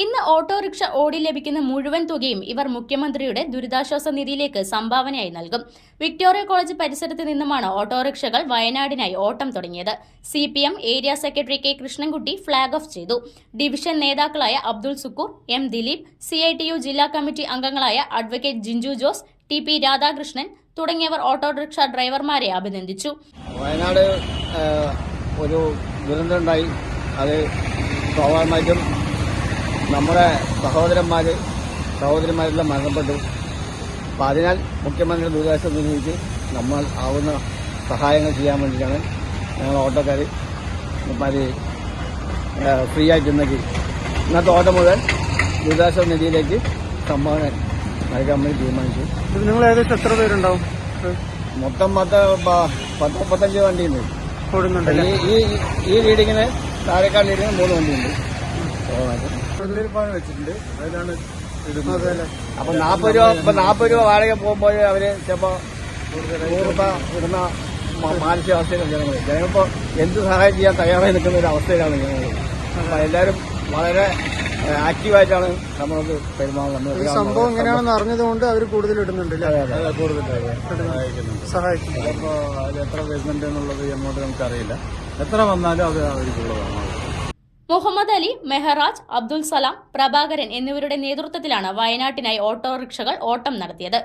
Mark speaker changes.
Speaker 1: ഇന്ന് ഓട്ടോറിക്ഷ ഓടി ലഭിക്കുന്ന മുഴുവൻ തുകയും ഇവർ മുഖ്യമന്ത്രിയുടെ ദുരിതാശ്വാസ നിധിയിലേക്ക് സംഭാവനയായി നൽകും. വിക്ടോറിയ കോളേജ് പരിസരത്ത് നിന്നുമാണ് ഓട്ടോറിക്ഷകൾ വയനാടിനായി ഓട്ടം തുടങ്ങിയത്. C area secretary K Krishnankutty flag off ചെയ്തു. ഡിവിഷൻ നേതാക്കളായ അബ്ദുൾ സുക്കൂർ എം ദിലീപ് സി ജില്ലാ കമ്മിറ്റി അംഗങ്ങളായ advocate Jinju Jose T P Radhakrishnan തുടങ്ങിയവർ ഓട്ടോറിക്ഷ ഡ്രൈവർമാരെ അഭിനന്ദിച്ചു.
Speaker 2: വയനാട് ഒരു ദുരന്തമുണ്ടായി അത് സ്വാഭാവികമായിട്ടും നമ്മുടെ സഹോദരന്മാർ സഹോദരിമാരെല്ലാം മരണപ്പെട്ടു. അപ്പം അതിനാൽ മുഖ്യമന്ത്രി ദുരിതാശ്വാസ നിധിക്ക് നമ്മൾ ആവുന്ന സഹായങ്ങൾ ചെയ്യാൻ വേണ്ടിയിട്ടാണ് ഞങ്ങൾ ഓട്ടോക്കാർ ഇപ്പം ഫ്രീ ആയിട്ട് ഇന്നേക്ക് ഇന്നത്തെ ഓട്ടം മുതൽ ദുരിതാശ്വാസ നിധിയിലേക്ക് സംഭാവന നൽകാൻ വേണ്ടി തീരുമാനിച്ചു.
Speaker 3: നിങ്ങൾ ഏകദേശം എത്ര പേരുണ്ടാവും?
Speaker 2: മൊത്തം പത്ത് പത്ത് മുപ്പത്തഞ്ച് വണ്ടിയുണ്ട്.
Speaker 3: ഓടുന്നുണ്ടല്ലേ
Speaker 2: ഈ ഈ റീഡിങ്ങിന് താഴേക്കാട് റീഡിങ്ങിന് മൂന്ന് വണ്ടിയുണ്ട്.
Speaker 3: വെച്ചിട്ടുണ്ട്. അതിലാണ്
Speaker 2: അപ്പൊ നാപ്പത് രൂപ ഇപ്പൊ നാപ്പത് രൂപ വാടക പോകുമ്പോൾ അവർ ചിലപ്പോ നൂറുപ രൂപ ഇടുന്ന മാനസിക മാനസികാവസ്ഥയിലാണ് ജനങ്ങൾ ജനങ്ങളിപ്പോ എന്ത് സഹായം ചെയ്യാൻ തയ്യാറായി നിൽക്കുന്ന ഒരു അവസ്ഥയിലാണ് ജനങ്ങൾ അപ്പൊ എല്ലാവരും വളരെ ആക്റ്റീവായിട്ടാണ് നമ്മളത് പെരുമാറുന്നത്.
Speaker 3: ഈ സംഭവം എങ്ങനെയാണെന്ന് അറിഞ്ഞതുകൊണ്ട് അവർ കൂടുതൽ ഇടുന്നുണ്ട്
Speaker 2: കൂടുതൽ അതെ. അപ്പൊ
Speaker 3: സഹായിക്കും
Speaker 2: അത് എത്ര വരുന്നുണ്ട് എന്നുള്ളത് എമൗണ്ട് നമുക്കറിയില്ല. എത്ര വന്നാലും അത് അവർക്കുള്ളതാണ്
Speaker 1: മുഹമ്മദ് അലി മെഹറാജ് അബ്ദുൽ സലാം പ്രഭാകരൻ എന്നിവരുടെ നേതൃത്വത്തിലാണ് വയനാട്ടിനായി ഓട്ടോറിക്ഷകൾ ഓട്ടം നടത്തിയത്.